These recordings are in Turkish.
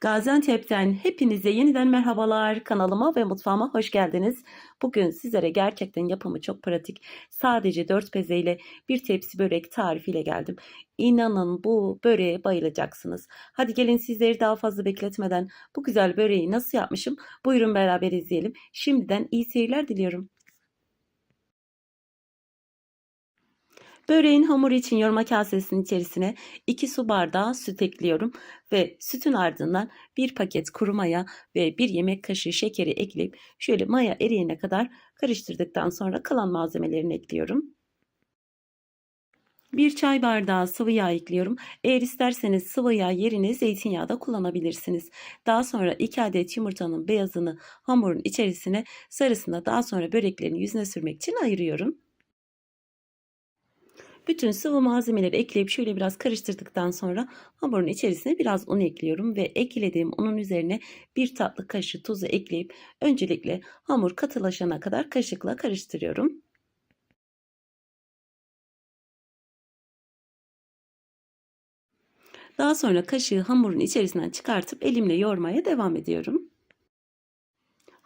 Gaziantep'ten hepinize yeniden merhabalar. Kanalıma ve mutfağıma hoş geldiniz. Bugün sizlere gerçekten yapımı çok pratik. Sadece 4 bezeyle bir tepsi börek tarifiyle geldim. İnanın bu böreğe bayılacaksınız. Hadi gelin sizleri daha fazla bekletmeden bu güzel böreği nasıl yapmışım? Buyurun beraber izleyelim. Şimdiden iyi seyirler diliyorum. Böreğin hamuru için yoğurma kasesinin içerisine 2 su bardağı süt ekliyorum ve sütün ardından bir paket kuru maya ve bir yemek kaşığı şekeri ekleyip şöyle maya eriyene kadar karıştırdıktan sonra kalan malzemelerini ekliyorum. Bir çay bardağı sıvı yağ ekliyorum. Eğer isterseniz sıvı yağ yerine zeytinyağı da kullanabilirsiniz. Daha sonra 2 adet yumurtanın beyazını hamurun içerisine sarısını daha sonra böreklerin yüzüne sürmek için ayırıyorum. Bütün sıvı malzemeleri ekleyip şöyle biraz karıştırdıktan sonra hamurun içerisine biraz un ekliyorum ve eklediğim unun üzerine bir tatlı kaşığı tuzu ekleyip öncelikle hamur katılaşana kadar kaşıkla karıştırıyorum. Daha sonra kaşığı hamurun içerisinden çıkartıp elimle yoğurmaya devam ediyorum.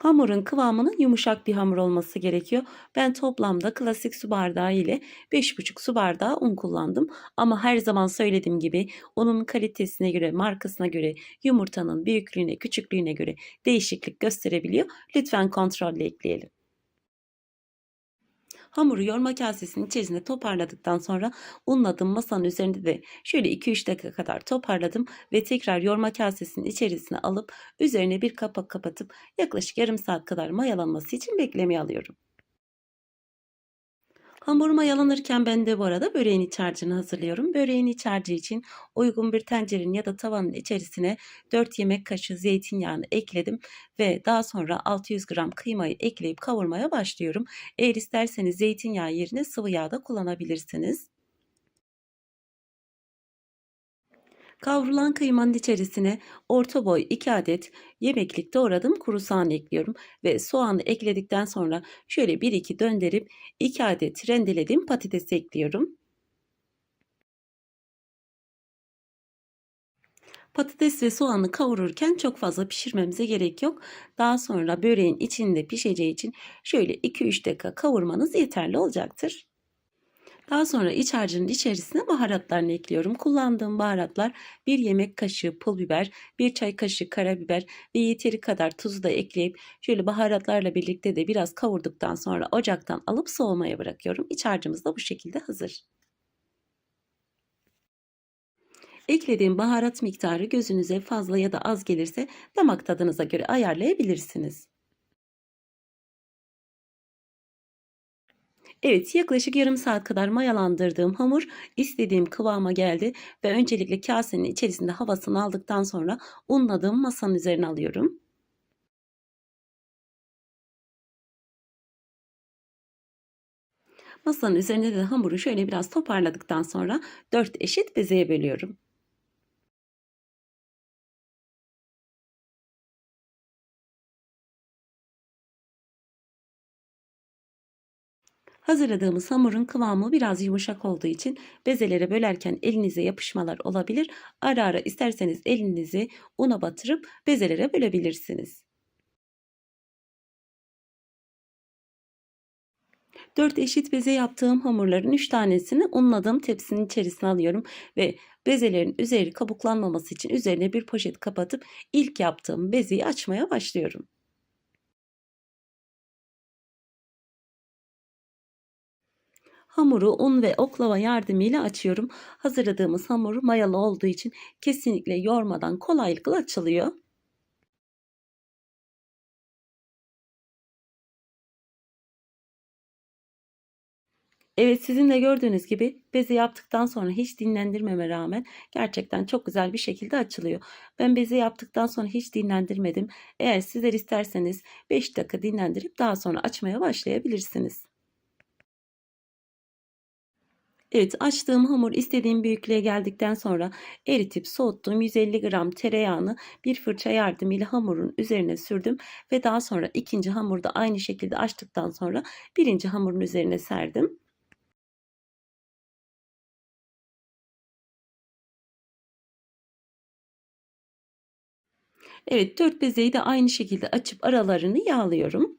Hamurun kıvamının yumuşak bir hamur olması gerekiyor. Ben toplamda klasik su bardağı ile 5,5 su bardağı un kullandım. Ama her zaman söylediğim gibi unun kalitesine göre, markasına göre, yumurtanın büyüklüğüne, küçüklüğüne göre değişiklik gösterebiliyor. Lütfen kontrolle ekleyelim. Hamuru yoğurma kasesinin içerisine toparladıktan sonra unladım masanın üzerinde de şöyle 2-3 dakika kadar toparladım ve tekrar yoğurma kasesinin içerisine alıp üzerine bir kapak kapatıp yaklaşık yarım saat kadar mayalanması için beklemeye alıyorum. Hamur mayalanırken ben de bu arada böreğin iç harcını hazırlıyorum. Böreğin iç harcı için uygun bir tencerenin ya da tavanın içerisine 4 yemek kaşığı zeytinyağını ekledim ve daha sonra 600 gram kıymayı ekleyip kavurmaya başlıyorum. Eğer isterseniz zeytinyağı yerine sıvı yağ da kullanabilirsiniz. Kavrulan kıymanın içerisine orta boy 2 adet yemeklik doğradığım kuru soğan ekliyorum ve soğanı ekledikten sonra şöyle 1-2 döndürüp 2 adet rendelediğim patatesi ekliyorum. Patates ve soğanı kavururken çok fazla pişirmemize gerek yok. Daha sonra böreğin içinde pişeceği için şöyle 2-3 dakika kavurmanız yeterli olacaktır. Daha sonra iç harcının içerisine baharatlarını ekliyorum. Kullandığım baharatlar 1 yemek kaşığı pul biber, 1 çay kaşığı karabiber ve yeteri kadar tuzu da ekleyip şöyle baharatlarla birlikte de biraz kavurduktan sonra ocaktan alıp soğumaya bırakıyorum. İç harcımız da bu şekilde hazır. Eklediğim baharat miktarı gözünüze fazla ya da az gelirse damak tadınıza göre ayarlayabilirsiniz. Evet yaklaşık yarım saat kadar mayalandırdığım hamur istediğim kıvama geldi ve öncelikle kasenin içerisinde havasını aldıktan sonra unladığım masanın üzerine alıyorum. Masanın üzerine de hamuru şöyle biraz toparladıktan sonra 4 eşit bezeye bölüyorum. Hazırladığımız hamurun kıvamı biraz yumuşak olduğu için bezelere bölerken elinize yapışmalar olabilir. Ara ara isterseniz elinizi una batırıp bezelere bölebilirsiniz. 4 eşit beze yaptığım hamurların 3 tanesini unladığım tepsinin içerisine alıyorum ve bezelerin üzeri kabuklanmaması için üzerine bir poşet kapatıp ilk yaptığım bezeyi açmaya başlıyorum. Hamuru un ve oklava yardımıyla açıyorum. Hazırladığımız hamur mayalı olduğu için kesinlikle yormadan kolaylıkla açılıyor. Evet sizin de gördüğünüz gibi bezi yaptıktan sonra hiç dinlendirmeme rağmen gerçekten çok güzel bir şekilde açılıyor. Ben bezi yaptıktan sonra hiç dinlendirmedim. Eğer sizler isterseniz 5 dakika dinlendirip daha sonra açmaya başlayabilirsiniz. Evet açtığım hamur istediğim büyüklüğe geldikten sonra eritip soğuttuğum 150 gram tereyağını bir fırça yardımıyla hamurun üzerine sürdüm ve daha sonra ikinci hamurda aynı şekilde açtıktan sonra birinci hamurun üzerine serdim. Evet 4 bezeyi de aynı şekilde açıp aralarını yağlıyorum.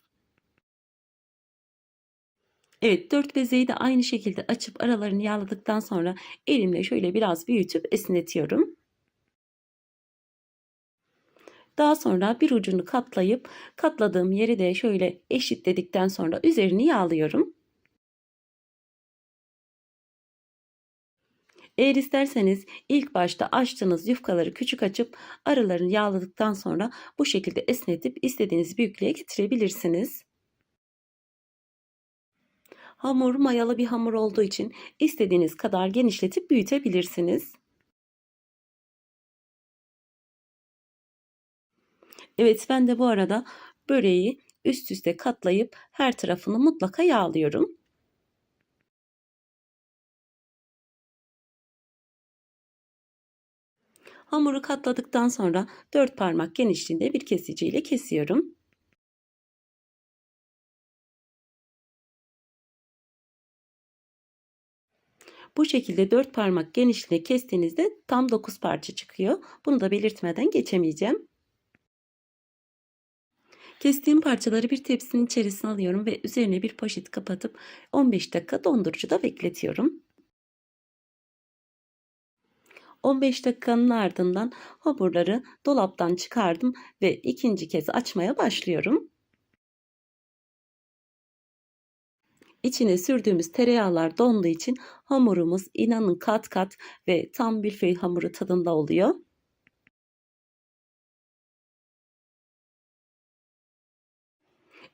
Evet 4 bezeyi de aynı şekilde açıp aralarını yağladıktan sonra elimle şöyle biraz büyütüp esnetiyorum. Daha sonra bir ucunu katlayıp katladığım yeri de şöyle eşitledikten sonra üzerini yağlıyorum. Eğer isterseniz ilk başta açtığınız yufkaları küçük açıp aralarını yağladıktan sonra bu şekilde esnetip istediğiniz büyüklüğe getirebilirsiniz. Hamur mayalı bir hamur olduğu için istediğiniz kadar genişletip büyütebilirsiniz. Evet ben de bu arada böreği üst üste katlayıp her tarafını mutlaka yağlıyorum. Hamuru katladıktan sonra 4 parmak genişliğinde bir kesiciyle kesiyorum. Bu şekilde 4 parmak genişliğine kestiğinizde tam 9 parça çıkıyor. Bunu da belirtmeden geçemeyeceğim. Kestiğim parçaları bir tepsinin içerisine alıyorum ve üzerine bir poşet kapatıp 15 dakika dondurucuda bekletiyorum. 15 dakikanın ardından hamurları dolaptan çıkardım ve ikinci kez açmaya başlıyorum. İçine sürdüğümüz tereyağlar donduğu için hamurumuz inanın kat kat ve tam bir hamuru tadında oluyor.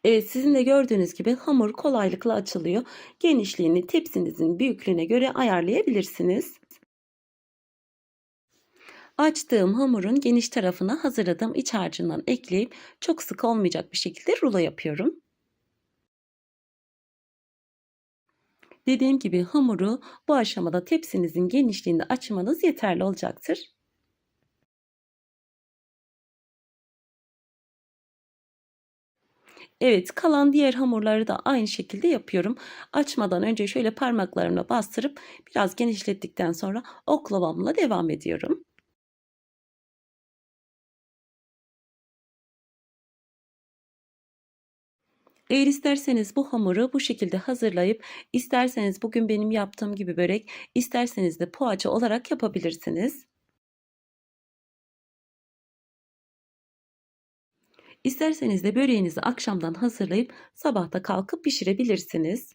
Evet sizin de gördüğünüz gibi hamur kolaylıkla açılıyor. Genişliğini tepsinizin büyüklüğüne göre ayarlayabilirsiniz. Açtığım hamurun geniş tarafına hazırladığım iç harcından ekleyip çok sık olmayacak bir şekilde rulo yapıyorum. Dediğim gibi hamuru bu aşamada tepsinizin genişliğinde açmanız yeterli olacaktır. Evet kalan diğer hamurları da aynı şekilde yapıyorum. Açmadan önce şöyle parmaklarımla bastırıp biraz genişlettikten sonra oklavamla devam ediyorum. Eğer isterseniz bu hamuru bu şekilde hazırlayıp isterseniz bugün benim yaptığım gibi börek, isterseniz de poğaça olarak yapabilirsiniz. İsterseniz de böreğinizi akşamdan hazırlayıp sabahta kalkıp pişirebilirsiniz.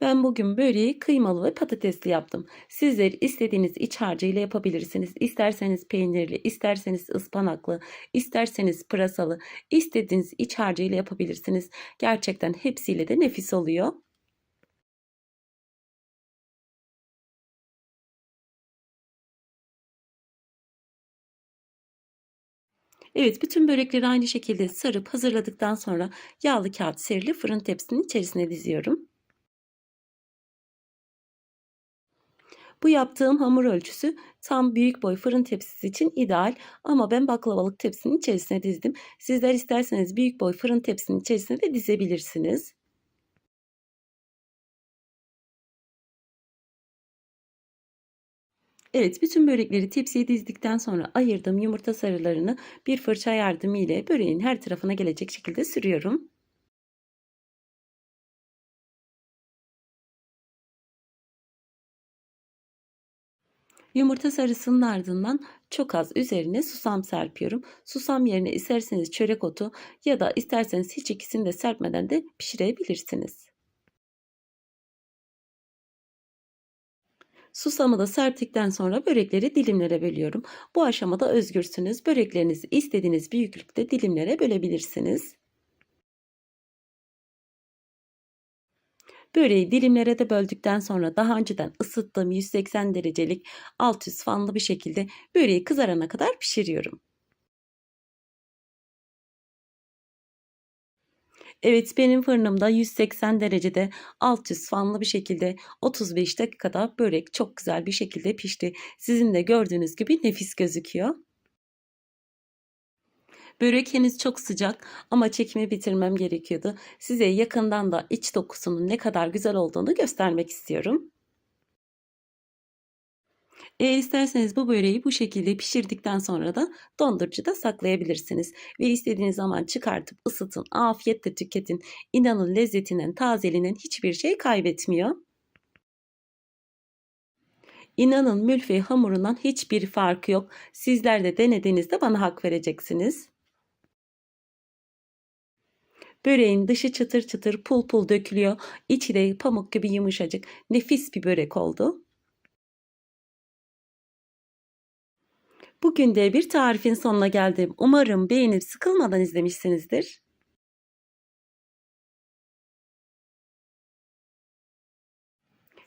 Ben bugün böreği kıymalı ve patatesli yaptım. Sizler istediğiniz iç harcıyla yapabilirsiniz. İsterseniz peynirli, isterseniz ıspanaklı, isterseniz pırasalı, istediğiniz iç harcıyla yapabilirsiniz. Gerçekten hepsiyle de nefis oluyor. Evet bütün börekleri aynı şekilde sarıp hazırladıktan sonra yağlı kağıt serili fırın tepsinin içerisine diziyorum. Bu yaptığım hamur ölçüsü tam büyük boy fırın tepsisi için ideal ama ben baklavalık tepsinin içerisine dizdim. Sizler isterseniz büyük boy fırın tepsinin içerisine de dizebilirsiniz. Evet, bütün börekleri tepsiye dizdikten sonra ayırdığım yumurta sarılarını bir fırça yardımı ile böreğin her tarafına gelecek şekilde sürüyorum. Yumurta sarısının ardından çok az üzerine susam serpiyorum. Susam yerine isterseniz çörek otu ya da isterseniz hiç ikisini de serpmeden de pişirebilirsiniz. Susamı da serptikten sonra börekleri dilimlere bölüyorum. Bu aşamada özgürsünüz. Böreklerinizi istediğiniz büyüklükte dilimlere bölebilirsiniz. Böreği dilimlere de böldükten sonra daha önceden ısıttığım 180 derecelik alt üst fanlı bir şekilde böreği kızarana kadar pişiriyorum. Evet benim fırınımda 180 derecede alt üst fanlı bir şekilde 35 dakikada börek çok güzel bir şekilde pişti. Sizin de gördüğünüz gibi nefis gözüküyor. Börek henüz çok sıcak ama çekimi bitirmem gerekiyordu. Size yakından da iç dokusunun ne kadar güzel olduğunu göstermek istiyorum. Eğer isterseniz bu böreği bu şekilde pişirdikten sonra da dondurucuda saklayabilirsiniz. Ve istediğiniz zaman çıkartıp ısıtın, afiyetle tüketin. İnanın lezzetinden, tazeliğinden hiçbir şey kaybetmiyor. İnanın mülfey hamurundan hiçbir farkı yok. Sizler de denediğinizde bana hak vereceksiniz. Böreğin dışı çıtır çıtır pul pul dökülüyor. İçi de pamuk gibi yumuşacık. Nefis bir börek oldu. Bugün de bir tarifin sonuna geldim. Umarım beğenip sıkılmadan izlemişsinizdir.